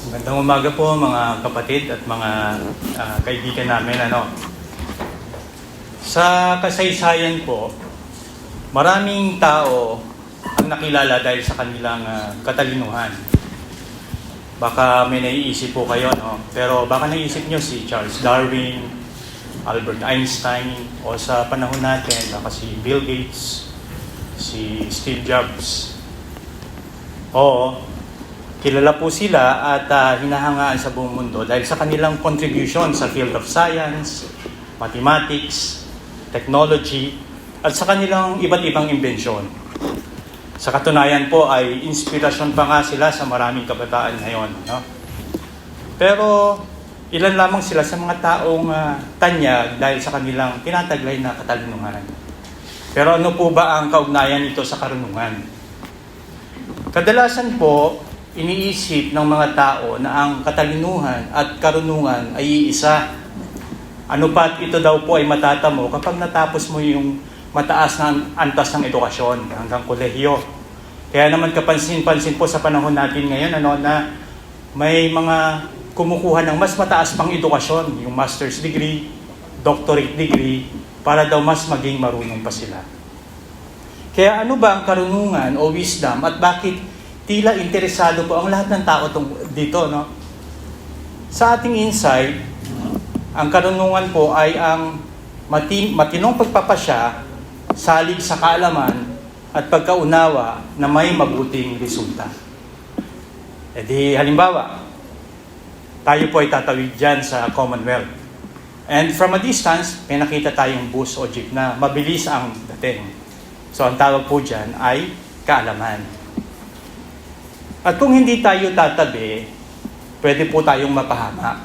Magandang umaga po mga kapatid at mga ah, kaibigan namin. Ano. Sa kasaysayan po, maraming tao ang nakilala dahil sa kanilang ah, katalinuhan. Baka may naiisip po kayo, no? pero baka naiisip nyo si Charles Darwin, Albert Einstein, o sa panahon natin, baka si Bill Gates, si Steve Jobs. Oo, kilala po sila at ah, hinahangaan sa buong mundo dahil sa kanilang contribution sa field of science, mathematics, technology, at sa kanilang iba't ibang imbensyon. Sa katunayan po ay inspirasyon pa nga sila sa maraming kabataan ngayon. No? Pero ilan lamang sila sa mga taong ah, tanyag dahil sa kanilang tinataglay na katalunungan. Pero ano po ba ang kaugnayan nito sa karunungan? Kadalasan po, iniisip ng mga tao na ang katalinuhan at karunungan ay iisa. Ano pat ito daw po ay matatamo kapag natapos mo yung mataas na antas ng edukasyon hanggang kolehiyo. Kaya naman kapansin-pansin po sa panahon natin ngayon ano, na may mga kumukuha ng mas mataas pang edukasyon, yung master's degree, doctorate degree, para daw mas maging marunong pa sila. Kaya ano ba ang karunungan o wisdom at bakit tila interesado po ang lahat ng tao tong, dito, no? Sa ating insight, ang karunungan po ay ang mati, matinong pagpapasya, salig sa kaalaman, at pagkaunawa na may mabuting resulta. E di, halimbawa, tayo po ay tatawid dyan sa Commonwealth. And from a distance, may nakita tayong bus o jeep na mabilis ang dating. So ang tawag po dyan ay kaalaman. At kung hindi tayo tatabi, pwede po tayong mapahama.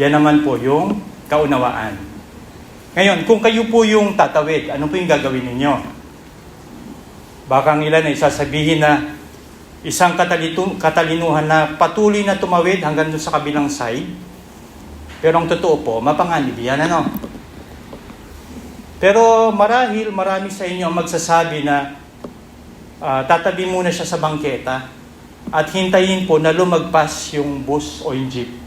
Yan naman po yung kaunawaan. Ngayon, kung kayo po yung tatawid, ano po yung gagawin ninyo? Baka ang ilan ay sasabihin na isang katalitu- katalinuhan na patuloy na tumawid hanggang doon sa kabilang side. Pero ang totoo po, mapanganib yan, ano? Pero marahil marami sa inyo ang magsasabi na ah, tatabi muna siya sa bangketa at hintayin po na lumagpas yung bus o yung jeep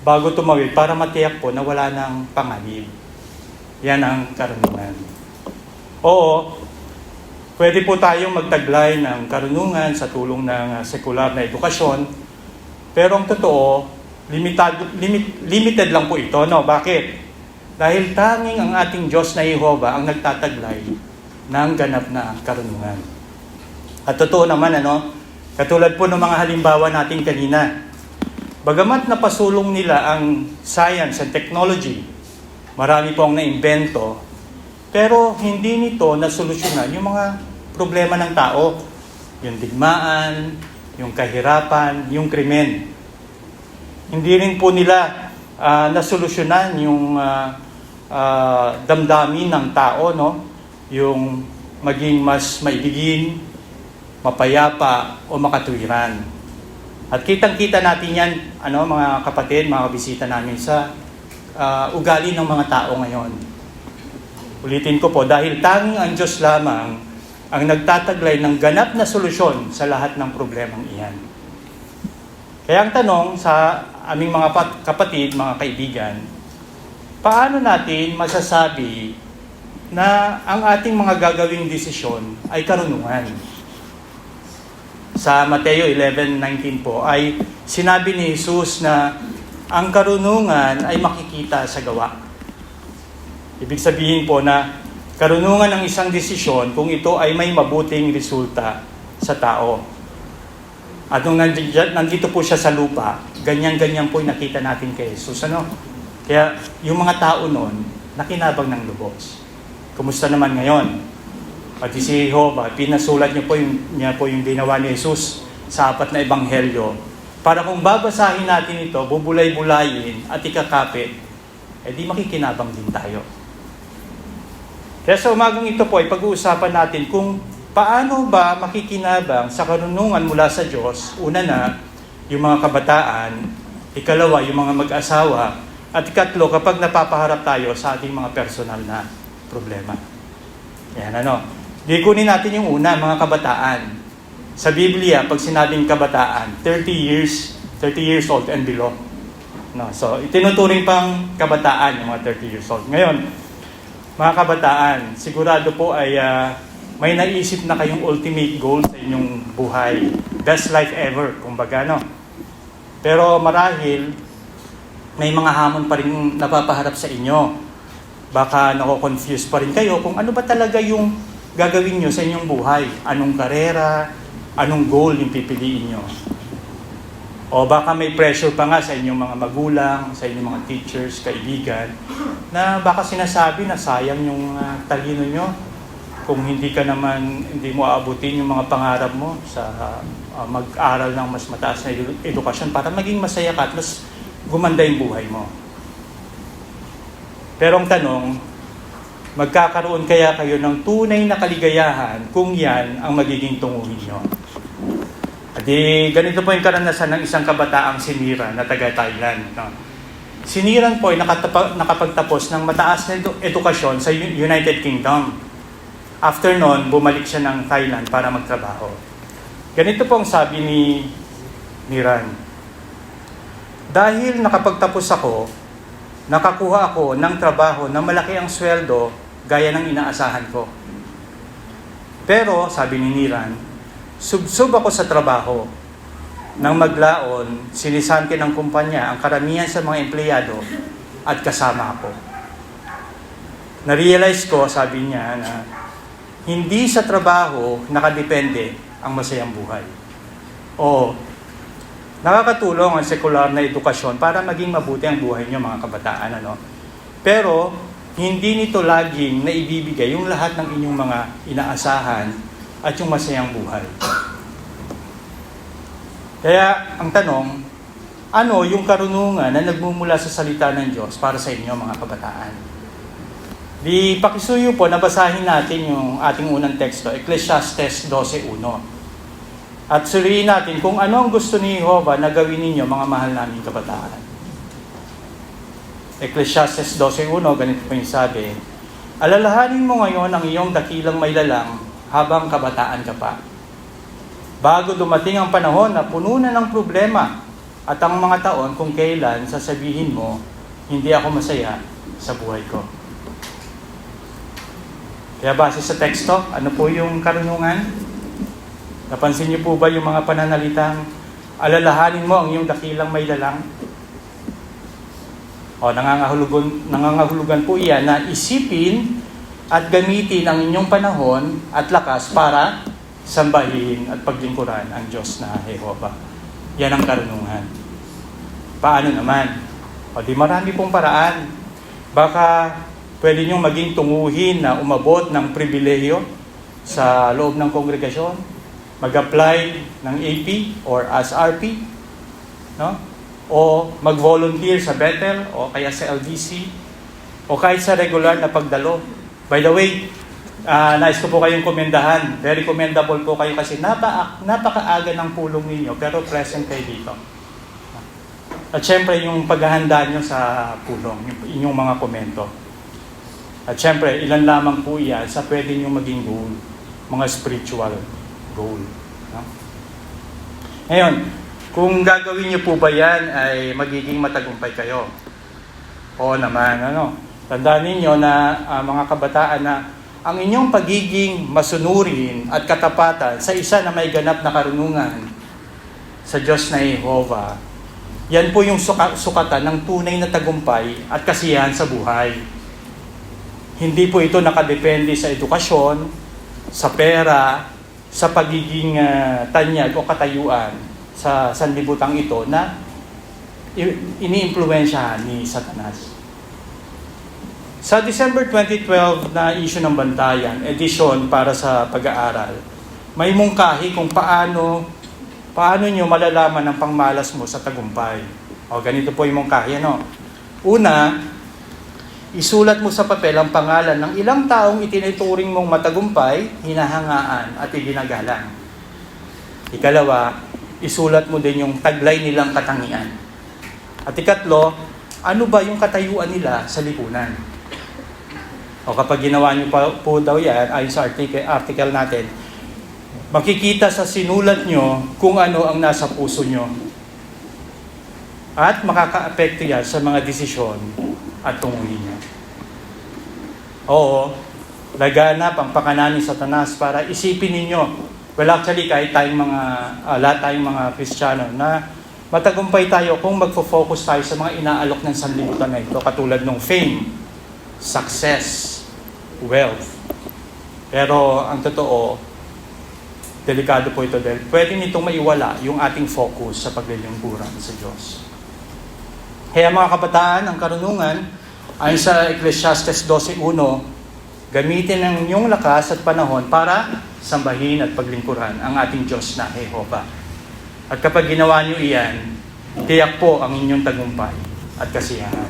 bago tumawid para matiyak po na wala ng panganib. Yan ang karunungan. Oo, pwede po tayong magtaglay ng karunungan sa tulong ng ah, sekular na edukasyon, pero ang totoo, limitado, limit, limited lang po ito. No? Bakit? Dahil tanging ang ating Diyos na Jehova ang nagtataglay ng ganap na karunungan. At totoo naman, ano, katulad po ng mga halimbawa natin kanina, bagamat napasulong nila ang science and technology, marami po ang naimbento, pero hindi nito nasolusyonan yung mga problema ng tao. Yung digmaan, yung kahirapan, yung krimen. Hindi rin po nila ah, nasolusyonan yung ah, ah, damdamin ng tao, no? Yung maging mas maibigin, mapayapa, o makatuwiran. At kitang-kita natin yan, ano, mga kapatid, mga kabisita namin sa ah, ugali ng mga tao ngayon. Ulitin ko po, dahil tanging ang Diyos lamang ang nagtataglay ng ganap na solusyon sa lahat ng problemang iyan. Kaya ang tanong sa aming mga pat- kapatid, mga kaibigan, paano natin masasabi na ang ating mga gagawing desisyon ay karunungan? Sa Mateo 11:19 po ay sinabi ni Jesus na ang karunungan ay makikita sa gawa. Ibig sabihin po na karunungan ng isang desisyon kung ito ay may mabuting resulta sa tao. At nung nandito, po siya sa lupa, ganyan-ganyan po nakita natin kay Jesus. Ano? Kaya yung mga tao noon, nakinabang ng lubos. Kumusta naman ngayon? Pati si Jehovah, pinasulat niya po yung, niya po yung ginawa ni Jesus sa apat na ebanghelyo. Para kung babasahin natin ito, bubulay-bulayin at ikakapit, eh di makikinabang din tayo. Kaya sa umagang ito po ay pag-uusapan natin kung paano ba makikinabang sa karunungan mula sa Diyos. Una na, yung mga kabataan. Ikalawa, yung mga mag-asawa. At ikatlo, kapag napapaharap tayo sa ating mga personal na problema. Yan ano. Di kunin natin yung una, mga kabataan. Sa Biblia, pag sinabing kabataan, 30 years 30 years old and below. No, so itinuturing pang kabataan yung mga 30 years old. Ngayon, mga kabataan, sigurado po ay ah, may naisip na kayong ultimate goal sa inyong buhay. Best life ever, kumbaga, no? Pero marahil, may mga hamon pa rin napapaharap sa inyo. Baka nako-confuse pa rin kayo kung ano ba talaga yung gagawin nyo sa inyong buhay. Anong karera, anong goal yung pipiliin nyo. O baka may pressure pa nga sa inyong mga magulang, sa inyong mga teachers, kaibigan, na baka sinasabi na sayang yung ah, talino nyo kung hindi ka naman, hindi mo aabutin yung mga pangarap mo sa ah, mag-aral ng mas mataas na edu- edukasyon para maging masaya ka at mas gumanda yung buhay mo. Pero ang tanong, magkakaroon kaya kayo ng tunay na kaligayahan kung yan ang magiging tunguhin nyo? At di, ganito po yung karanasan ng isang kabataang sinira na taga Thailand. No? Siniran po ay nakatapa, nakapagtapos ng mataas na edu- edukasyon sa United Kingdom. After nun, bumalik siya ng Thailand para magtrabaho. Ganito po ang sabi ni Niran. Dahil nakapagtapos ako, nakakuha ako ng trabaho na malaki ang sweldo gaya ng inaasahan ko. Pero, sabi ni Niran, subsub ako sa trabaho. Nang maglaon, sinisanti ng kumpanya ang karamihan sa mga empleyado at kasama ako. Na-realize ko, sabi niya, na hindi sa trabaho nakadepende ang masayang buhay. O, nakakatulong ang sekular na edukasyon para maging mabuti ang buhay niyo mga kabataan. Ano? Pero, hindi nito laging naibibigay yung lahat ng inyong mga inaasahan at yung masayang buhay. Kaya, ang tanong, ano yung karunungan na nagmumula sa salita ng Diyos para sa inyo mga kabataan? Di pakisuyo po, nabasahin natin yung ating unang teksto, Ecclesiastes 12.1. At suriin natin kung ano ang gusto ni Jehovah na gawin ninyo, mga mahal naming kabataan. Ecclesiastes 12.1, ganito po yung sabi, Alalahanin mo ngayon ang iyong dakilang may lalang habang kabataan ka pa. Bago dumating ang panahon na puno na ng problema at ang mga taon kung kailan sasabihin mo, hindi ako masaya sa buhay ko. Kaya base sa teksto, ano po yung karunungan? Napansin niyo po ba yung mga pananalitang alalahanin mo ang iyong dakilang may lalang? O nangangahulugan, nangangahulugan po iyan na isipin at gamitin ang inyong panahon at lakas para sambahin at paglingkuran ang Diyos na Jehovah. Yan ang karunungan. Paano naman? O di marami pong paraan. Baka pwede nyo maging tunguhin na umabot ng pribileyo sa loob ng kongregasyon, mag-apply ng AP or as RP, no? o mag-volunteer sa Bethel o kaya sa LDC o kahit sa regular na pagdalo. By the way, ah, nais ko po kayong komendahan. Very commendable po kayo kasi napa, napakaaga ng pulong ninyo pero present kayo dito. At syempre yung paghahanda nyo sa pulong, yung inyong mga komento. At syempre, ilan lamang po yan sa pwede nyo maging goal, mga spiritual goal. No? Ngayon, kung gagawin niyo po ba yan ay magiging matagumpay kayo. Oo naman, ano. Tandaan ninyo na ah, mga kabataan na ang inyong pagiging masunurin at katapatan sa isa na may ganap na karunungan sa Diyos na Jehovah, yan po yung suka- sukatan ng tunay na tagumpay at kasiyahan sa buhay. Hindi po ito nakadepende sa edukasyon, sa pera, sa pagiging ah, tanyag o katayuan sa sanlibutan ito na iniimpluwensyahan ni Satanas. Sa December 2012 na issue ng Bantayan, edition para sa pag-aaral, may mungkahi kung paano paano nyo malalaman ang pangmalas mo sa tagumpay. O ganito po yung mungkahi. Ano? Una, isulat mo sa papel ang pangalan ng ilang taong itinuturing mong matagumpay, hinahangaan at iginagalang. Ikalawa, isulat mo din yung taglay nilang katangian. At ikatlo, ano ba yung katayuan nila sa lipunan? O kapag ginawa niyo po daw yan, ayon sa article, article natin, makikita sa sinulat nyo kung ano ang nasa puso nyo. At makaka-apekto yan sa mga desisyon at tunguhin niya. Oo, laganap ang pakanan ni Satanas para isipin ninyo, well actually kahit tayong mga, uh, lahat tayong mga Kristiyano na matagumpay tayo kung magfo-focus tayo sa mga inaalok ng sanlibutan na ito katulad ng fame, success, wealth. Pero ang totoo, delikado po ito dahil pwede nitong maiwala yung ating focus sa paglilingkuran sa Diyos. Kaya mga kabataan, ang karunungan, ayon sa Ecclesiastes 12.1, gamitin ang inyong lakas at panahon para sambahin at paglingkuran ang ating Diyos na Jehovah. At kapag ginawa niyo iyan, tiyak po ang inyong tagumpay at kasiyahan.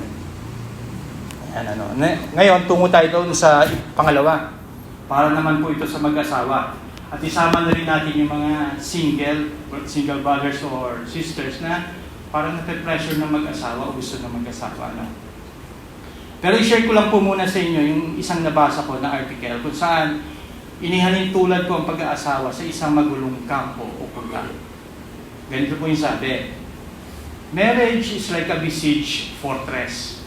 Ayan, ano. Ngayon, tungo tayo doon sa pangalawa. Para naman po ito sa mag-asawa. At isama na rin natin yung mga single, single brothers or sisters na parang nape-pressure na mag-asawa o gusto na mag-asawa. No? Pero i-share ko lang po muna sa inyo yung isang nabasa ko na article kung saan inihalin tulad ko ang pag-aasawa sa isang magulong kampo o pagka. Ganito po yung sabi. Marriage is like a besieged fortress.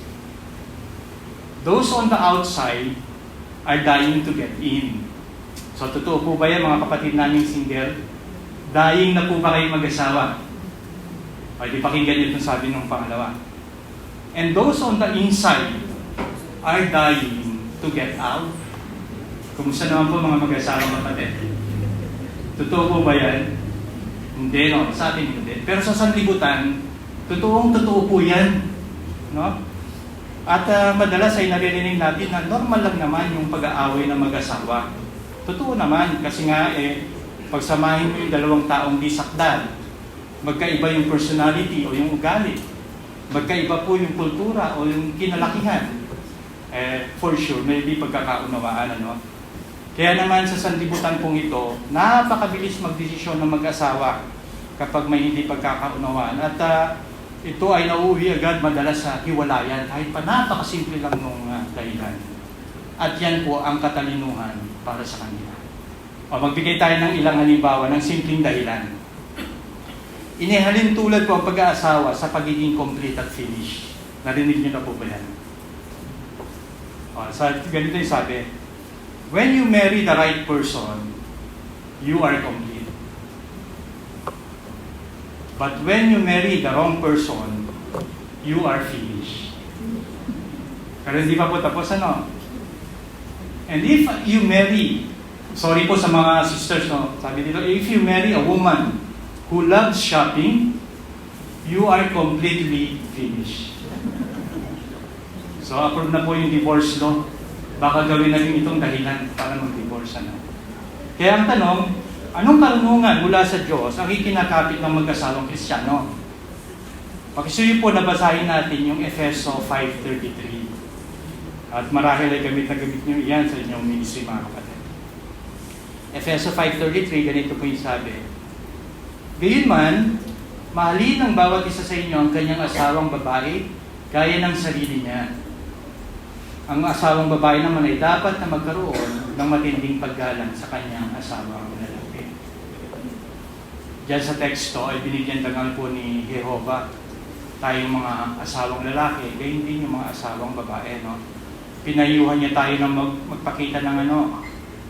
Those on the outside are dying to get in. So, totoo po ba yan mga kapatid naming single? Dying na po ba kayo mag-asawa? O, di pakinggan nyo itong sabi ng pangalawa. And those on the inside are dying to get out. Kumusta naman po mga mag-asawa kapatid? Totoo po ba yan? Hindi, no? Sa atin hindi. Pero sa sanlibutan, totoong totoo po yan. No? At uh, madalas ay naririnig natin na normal lang naman yung pag-aaway ng mag-asawa. Totoo naman, kasi nga eh, pagsamahin mo yung dalawang taong di sakdal, magkaiba yung personality o yung ugali, magkaiba po yung kultura o yung kinalakihan, eh, for sure, may di pagkakaunawaan, ano? Kaya naman sa sandibutan pong ito, napakabilis magdesisyon ng mag-asawa kapag may hindi pagkakaunawaan. At uh, ito ay nauuwi agad madalas sa hiwalayan kahit pa napakasimple lang nung uh, dahilan. At yan po ang katalinuhan para sa kanila. O magbigay tayo ng ilang halimbawa ng simpleng dahilan. Inihalin tulad po ang pag-aasawa sa pagiging complete at finish. Narinig niyo na po ba yan? O, sa, ganito yung sabi, When you marry the right person, you are complete. But when you marry the wrong person, you are finished. Pero hindi pa po tapos ano? And if you marry, sorry po sa mga sisters, no? sabi dito, if you marry a woman who loves shopping, you are completely finished. So approve na po yung divorce law. Baka gawin na rin itong dahilan para mag-divorce. Ano? Kaya ang tanong, Anong karunungan mula sa Diyos ang ikinakapit ng mag-asawang Kristiyano? Pakisuyo po nabasahin natin yung Efeso 5.33. At marahil ay gamit na gamit niyo iyan sa inyong ministry mga kapatid. Efeso 5.33, ganito po yung sabi. Gayon man, mahalin ng bawat isa sa inyo ang kanyang asawang babae gaya ng sarili niya. Ang asawang babae naman ay dapat na magkaroon ng matinding paggalang sa kanyang asawang lalaki. Diyan sa teksto ay binigyan dangal po ni Jehovah tayong mga asawang lalaki, gayon din yung mga asawang babae. No? Pinayuhan niya tayo na mag, magpakita ng ano,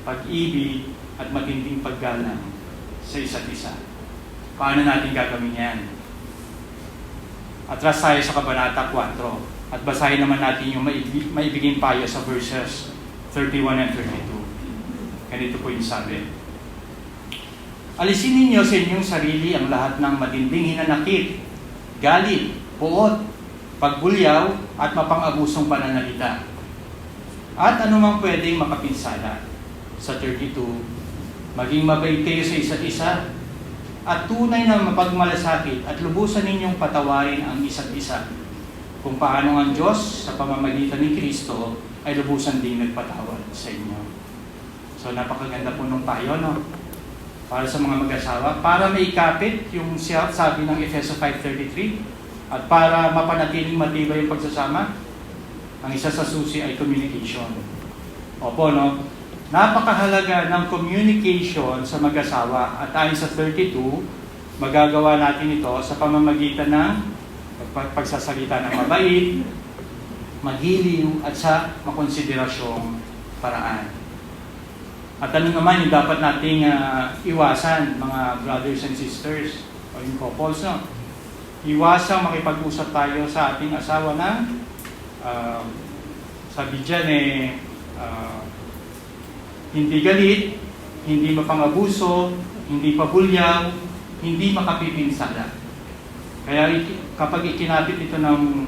pag-ibig at matinding paggalang sa isa't isa. Paano natin gagawin yan? Atras tayo sa Kabanata 4 at basahin naman natin yung maibig, maibiging payo sa verses 31 and 32. Ganito po yung sabi. Alisin ninyo sa inyong sarili ang lahat ng matinding hinanakit, galit, puot, pagbulyaw, at mapang-abusong pananalita. At anumang pwedeng makapinsala. Sa 32, maging mabait kayo sa isa't isa, at tunay na mapagmalasakit at lubusan ninyong patawarin ang isa't isa. Kung paano ang Diyos sa pamamagitan ni Kristo ay lubusan ding nagpatawad sa inyo. So napakaganda po nung payo, no? para sa mga mag-asawa, para maikapit yung sabi ng Efeso 5.33 at para mapanatiling matibay yung pagsasama, ang isa sa susi ay communication. Opo, no? Napakahalaga ng communication sa mag-asawa at ayon sa 32, magagawa natin ito sa pamamagitan ng Pagsasalita ng mabait, magiliw, at sa makonsiderasyong paraan. At ano naman yung dapat nating ah, iwasan, mga brothers and sisters, o yung couples, no? Iwasang makipag-usap tayo sa ating asawa ng ah, sabi dyan eh, ah, hindi galit, hindi mapangabuso, hindi pabulyaw, hindi makapipinsala. Kaya kapag ikinapit ito ng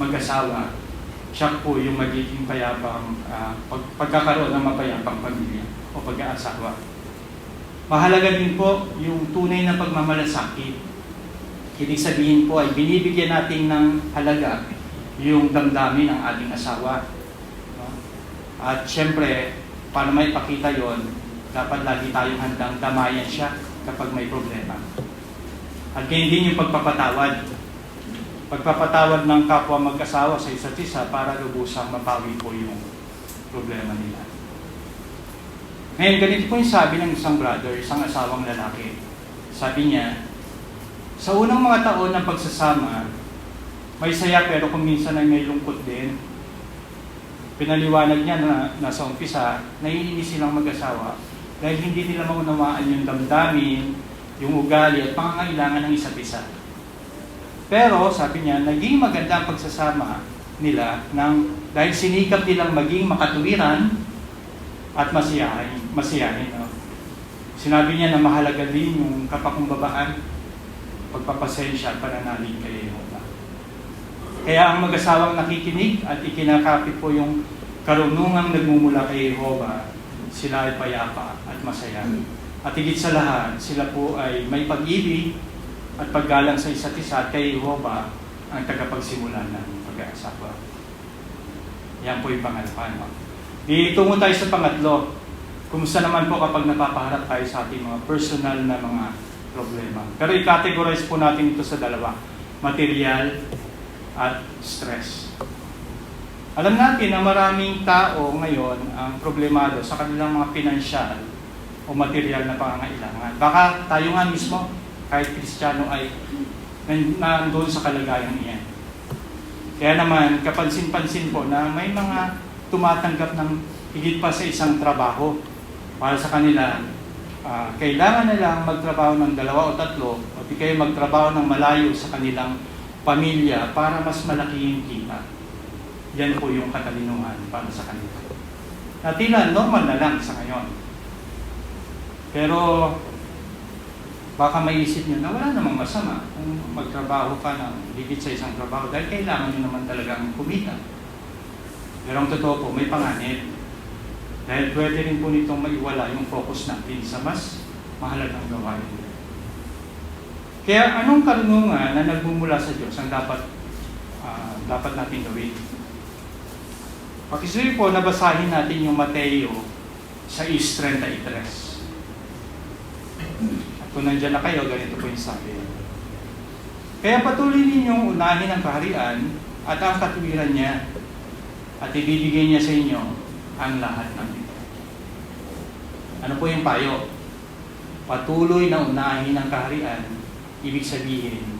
mag-asawa, siya po yung magiging payapang ah, pag, pagkakaroon ng mapayapang pamilya o pag-aasawa. Mahalaga din po yung tunay na pagmamalasakit. Ibig sabihin po ay binibigyan natin ng halaga yung damdamin ng ating asawa. At syempre, para may pakita yon, dapat lagi tayong handang damayan siya kapag may problema. At ganyan din yung pagpapatawad. Pagpapatawad ng kapwa mag-asawa sa isa't isa para lubusang mapawi po yung problema nila. Ngayon, ganito po yung sabi ng isang brother, isang asawang lalaki. Sabi niya, sa unang mga taon ng pagsasama, may saya pero kung minsan ay may lungkot din. Pinaliwanag niya na nasa umpisa, naiinis silang mag-asawa dahil hindi nila maunawaan yung damdamin, yung ugali at pangangailangan ng isa't isa. Pero sabi niya, naging maganda ang pagsasama nila ng, dahil sinikap nilang maging makatuwiran at masiyahin. masiyahin no? Sinabi niya na mahalaga din yung kapakumbabaan, pagpapasensya at pananalig kay Yehova. Kaya ang mag-asawang nakikinig at ikinakapit po yung karunungang nagmumula kay Yehova, sila ay payapa at masaya. At higit sa lahat, sila po ay may pag-ibig at paggalang sa isa't isa at kay Yehova ang tagapagsimula ng pag-aasawa. Yan po yung pangalawa. No? Di tungo tayo sa pangatlo. Kumusta naman po kapag napapaharap tayo sa ating mga personal na mga problema. Pero i-categorize po natin ito sa dalawa. Material at stress. Alam natin na maraming tao ngayon ang problemado sa kanilang mga pinansyal o material na pangangailangan. Baka tayo nga mismo, kahit Kristiyano ay nan- nandoon sa kalagayan niyan. Kaya naman, kapansin-pansin po na may mga tumatanggap ng higit pa sa isang trabaho para sa kanila. ah, kailangan nilang magtrabaho ng dalawa o tatlo o di kayo magtrabaho ng malayo sa kanilang pamilya para mas malaki yung kita. Yan po yung katalinuhan para sa kanila. Na tila normal na lang sa ngayon. Pero baka maisip nyo na wala namang masama kung magtrabaho ka ng higit sa isang trabaho dahil kailangan nyo naman talagang kumita. Pero ang totoo po, may panganib. Dahil pwede rin po nitong maiwala yung focus natin sa mas mahalagang gawain. Kaya anong karunungan na nagmumula sa Diyos ang dapat ah, dapat natin gawin? Pakisuyo po, nabasahin natin yung Mateo sa 6.33. Kung nandyan na kayo, ganito po yung sabi. Kaya patuloy ninyong unahin ang kaharian at ang katuwiran niya at ibibigay niya sa inyo ang lahat ng ito. Ano po yung payo? Patuloy na unahin ang kaharian, ibig sabihin,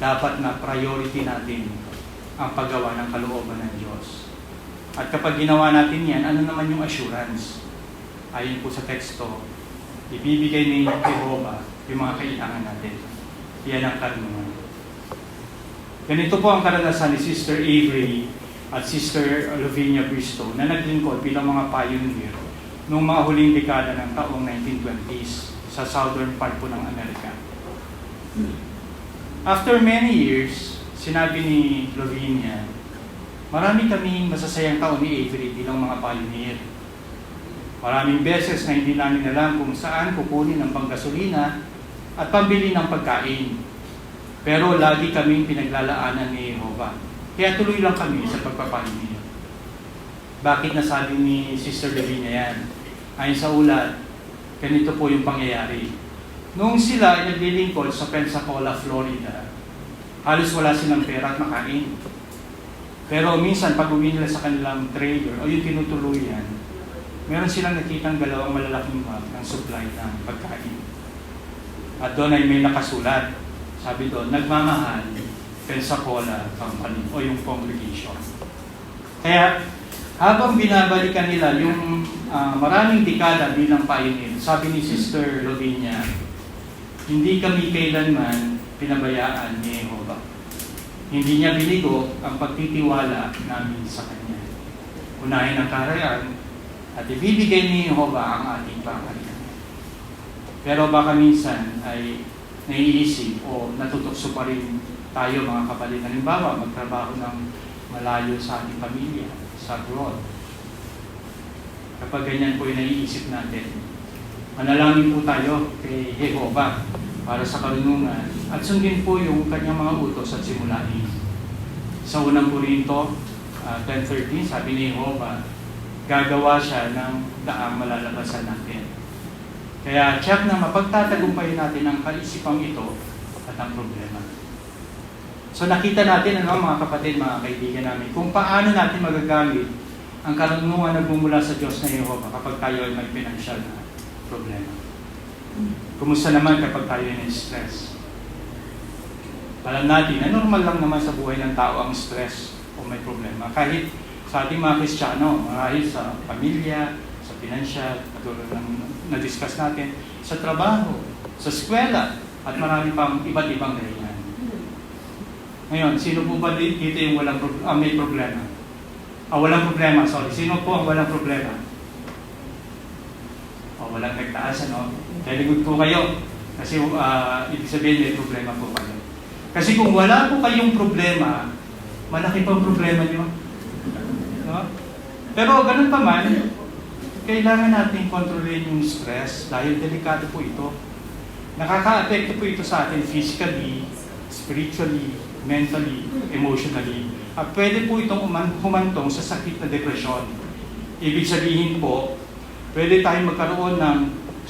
dapat na priority natin ang paggawa ng kalooban ng Diyos. At kapag ginawa natin yan, ano naman yung assurance? Ayon po sa teksto, ibibigay ni Jehovah yung mga kailangan natin. Yan ang karunungan. Ganito po ang karanasan ni Sister Avery at Sister Lavinia Bristow na naglingkod bilang mga pioneer noong mga huling dekada ng taong 1920s sa southern part po ng Amerika. After many years, sinabi ni Lavinia, marami kaming masasayang taon ni Avery bilang mga pioneer. Maraming beses na hindi namin alam kung saan kukunin ang panggasolina at pambili ng pagkain. Pero lagi kaming pinaglalaanan ni Jehovah. Kaya tuloy lang kami sa pagpapahingin. Bakit nasabi ni Sister Lavinia yan? Ayon sa ulat, ganito po yung pangyayari. Noong sila ay naglilingkod sa Pensacola, Florida, halos wala silang pera at makain. Pero minsan pag uwi nila sa kanilang trailer o yung tinutuluyan, meron silang nakitang dalawang malalaking bag ng supply ng pagkain. At doon ay may nakasulat. Sabi doon, nagmamahal, Pensacola Company o yung congregation. Kaya habang binabalikan nila yung ah, maraming dekada bilang pioneer, sabi ni Sister Lovinia, hindi kami kailanman pinabayaan ni Jehovah. Hindi niya binigo ang pagtitiwala namin sa Kanya. Unahin ang karayaan at ibibigay ni Jehovah ang ating pangalaman. Pero baka minsan ay naiisip o natutokso pa rin tayo mga kapatid. Halimbawa, magtrabaho ng malayo sa ating pamilya, sa abroad. Kapag ganyan po yung naiisip natin, manalangin po tayo kay Jehovah para sa karunungan at sundin po yung kanyang mga utos at simulain. Sa unang Korinto ah, 10.13, sabi ni Jehovah, gagawa siya ng daang malalabasan natin. Kaya check na mapagtatagumpayin natin ang kaisipang ito at ang problema. So nakita natin ano mga kapatid, mga kaibigan namin, kung paano natin magagamit ang karunungan na bumula sa Diyos na Yehova kapag tayo ay may financial na problema. Kumusta naman kapag tayo ay stress? Alam natin na normal lang naman sa buhay ng tao ang stress o may problema. Kahit sa ating mga Kristiyano, marahil sa pamilya, sa financial, katulad ng na-discuss natin, sa trabaho, sa eskwela, at marami pang iba't ibang dahilan. Ngayon, sino po ba di- dito yung walang ah, may problema? Ah, walang problema, sorry. Sino po ang walang problema? O, walang nagtaas, ano? Very good po kayo. Kasi ah, ibig sabihin may problema po kayo. Kasi kung wala po kayong problema, malaki pang problema nyo. Pero ganun pa man, kailangan natin kontrolin yung stress dahil delikado po ito. Nakaka-apekto po ito sa atin physically, spiritually, mentally, emotionally. At pwede po itong uman- humantong sa sakit na depresyon. Ibig sabihin po, pwede tayong magkaroon ng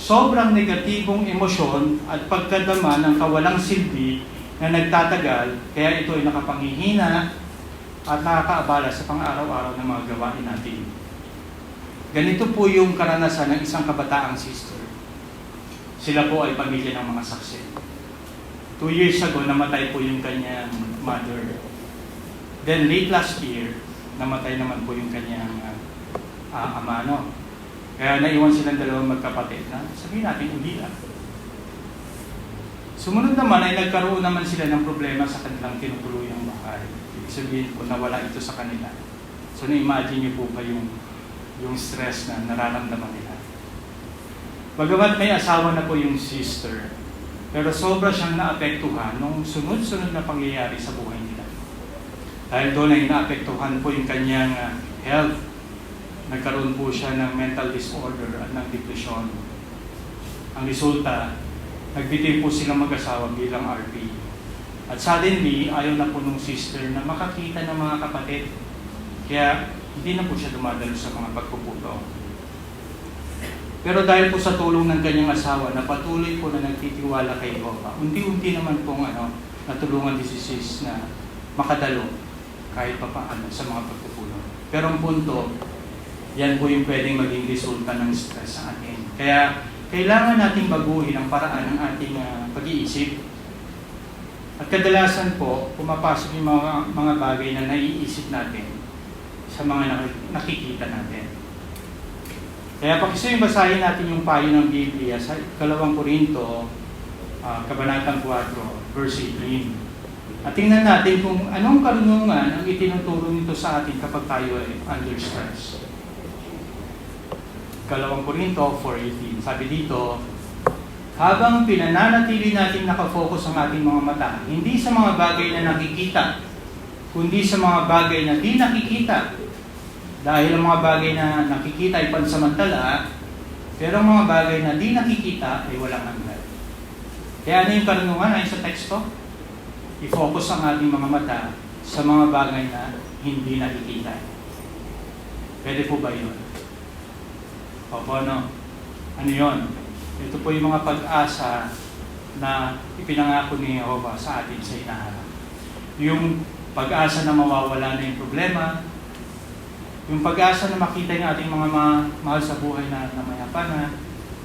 sobrang negatibong emosyon at pagkadama ng kawalang silbi na nagtatagal, kaya ito ay nakapanghihina at nakakaabala sa pang-araw-araw ng mga gawain natin. Ganito po yung karanasan ng isang kabataang sister. Sila po ay pamilya ng mga saksi. Two years ago, namatay po yung kanyang mother. Then late last year, namatay naman po yung kanyang ah, ama. No? Kaya naiwan silang dalawang magkapatid na sabihin natin ulila. Sumunod naman ay nagkaroon naman sila ng problema sa kanilang tinutuluyang bahay. Ibig sabihin po, nawala ito sa kanila. So na-imagine niyo po ba yung, yung stress na nararamdaman nila. Bagamat may asawa na po yung sister, pero sobra siyang naapektuhan nung sunod-sunod na pangyayari sa buhay nila. Dahil doon ay naapektuhan po yung kanyang ah, health. Nagkaroon po siya ng mental disorder at ng depression. Ang resulta, nagbitay po silang mag-asawa bilang RP. At suddenly, ayaw na po nung sister na makakita ng mga kapatid. Kaya hindi na po siya dumadalo sa mga pagpuputo. Pero dahil po sa tulong ng kanyang asawa na patuloy po na nagtitiwala kay Jehovah, unti-unti naman pong ano, natulungan ni si sis na makadalo kahit pa paano sa mga pagpupulo. Pero ang punto, yan po yung pwedeng maging resulta ng stress sa atin. Kaya kailangan nating baguhin ang paraan ng ating ah, pag-iisip. At kadalasan po, pumapasok yung mga, mga bagay na naiisip natin sa mga nak- nakikita natin. Kaya pakisuyo basahin natin yung payo ng Biblia sa Kalawang Korinto, ah, Kabanatang 4, verse 18. At tingnan natin kung anong karunungan ang itinuturo nito sa atin kapag tayo ay under stress. Kalawang Korinto 4.18. Sabi dito, habang pinananatili natin nakafocus ang ating mga mata, hindi sa mga bagay na nakikita, kundi sa mga bagay na di nakikita. Dahil ang mga bagay na nakikita ay pansamantala, pero ang mga bagay na di nakikita ay walang hanggan. Kaya ano yung karunungan ay sa teksto? I-focus ang ating mga mata sa mga bagay na hindi nakikita. Pwede po ba yun? Opo, no? Ano yon? Ito po yung mga pag-asa na ipinangako ni Jehovah sa atin sa inaharap. Yung pag-asa na mawawala na yung problema, yung pag-asa na makita yung ating mga ma- mahal sa buhay na namayapa na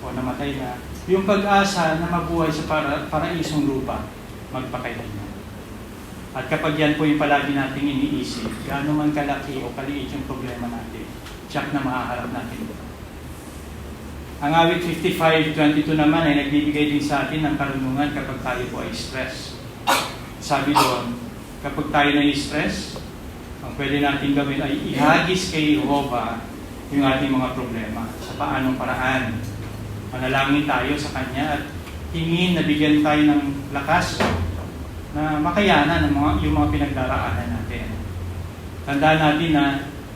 o namatay na, yung pag-asa na mabuhay sa para, paraisong lupa, magpakailanman. At kapag yan po yung palagi nating iniisip, gaano man kalaki o kaliit yung problema natin, tiyak na makaharap natin. Ang awit 55.22 naman ay nagbibigay din sa atin ng karunungan kapag tayo po ay stress. Sabi doon, kapag tayo na stress, ang pwede natin gawin ay ihagis kay Jehovah yung ating mga problema sa paanong paraan. Manalangin tayo sa Kanya at hingin na bigyan tayo ng lakas na makayanan ng mga, yung mga pinagdaraanan natin. Tandaan natin na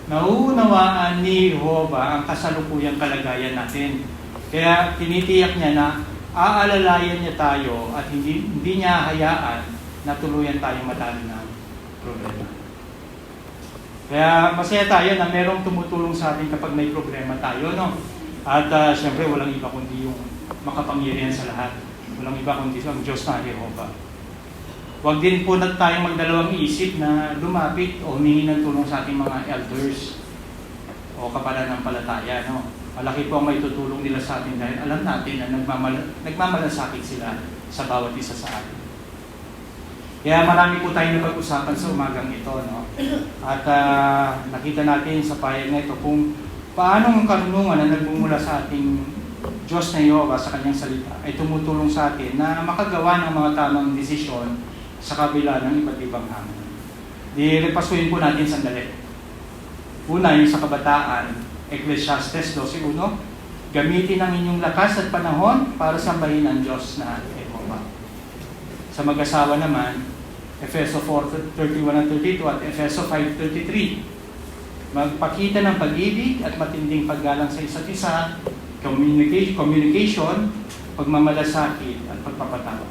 nauunawaan ni Jehovah ang kasalukuyang kalagayan natin. Kaya tinitiyak niya na aalalayan niya tayo at hindi, hindi niya hayaan na tuluyan tayong madali ng problema. Kaya masaya tayo na merong tumutulong sa atin kapag may problema tayo, no? At uh, siyempre, walang iba kundi yung makapangyarihan sa lahat. Walang iba kundi ang Diyos na Jehovah. Huwag din po na tayong magdalawang isip na lumapit o humingi ng tulong sa ating mga elders o kapananampalataya. No? Malaki po ang may tutulong nila sa atin dahil alam natin na nagmamal nagmamalasakit sila sa bawat isa sa atin. Kaya marami po tayong napag-usapan sa umagang ito. No? At ah, nakita natin sa payag na ito kung paano ang karunungan na nagmumula sa ating Diyos na Jehovah sa kanyang salita ay tumutulong sa atin na makagawa ng mga tamang desisyon sa kabila ng iba't ibang hamon. Di repasuin po natin sandali. Una, yung sa kabataan, Ecclesiastes 12.1, gamitin ang inyong lakas at panahon para sambahin ang Diyos na Jehovah. Sa mag-asawa naman, Efeso 4.31 at 32 at Efeso 5.33, magpakita ng pag-ibig at matinding paggalang sa isa't isa, communication, communication pagmamalasakit at pagpapatawa.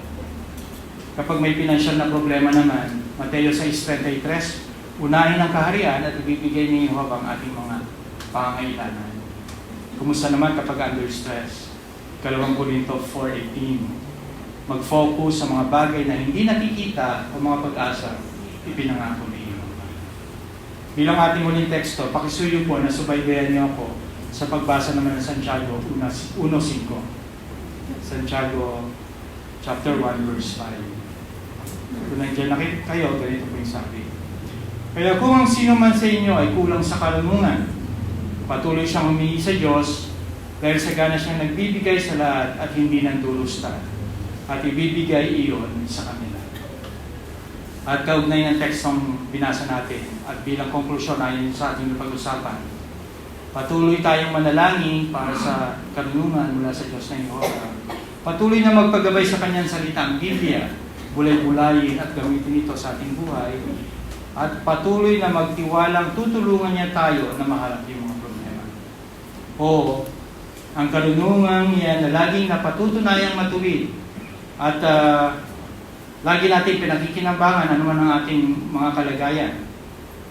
Kapag may pinansyal na problema naman, Mateo 6.33, unahin ang kaharian at ibibigay ni Jehovah ang ating mga pangangailangan. Kumusta naman kapag under stress? Kalawang Korinto 4.18, mag-focus sa mga bagay na hindi nakikita o mga pag-asa ipinangako ni Jehovah. Bilang ating huling teksto, pakisuyo po na subaybayan niyo ako sa pagbasa naman ng Santiago 1.5. Santiago chapter 1 verse 5. Kung nandiyan na kayo, ganito po yung sabi. Kaya kung ang sino man sa inyo ay kulang sa karunungan, patuloy siyang humingi sa Diyos dahil sa gana siyang nagbibigay sa lahat at hindi ng dulusta at ibibigay iyon sa kanila. At kaugnay ng tekstong binasa natin at bilang konklusyon ayon sa ating pag-usapan, patuloy tayong manalangin para sa karunungan mula sa Diyos na Jehovah. Patuloy na magpagabay sa kanyang salita ang Biblia, bulay-bulayin at gamitin ito sa ating buhay, at patuloy na magtiwalang tutulungan niya tayo na maharap yung mga problema. O, ang karunungan niya na laging napatutunayang matuwid at ah, lagi natin pinakikinambangan ano man ang ating mga kalagayan.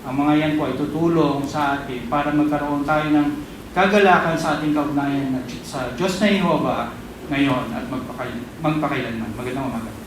Ang mga yan po ay tutulong sa atin para magkaroon tayo ng kagalakan sa ating kaugnayan na sa Diyos na Jehovah ngayon at magpakailanman. Magandang umaga.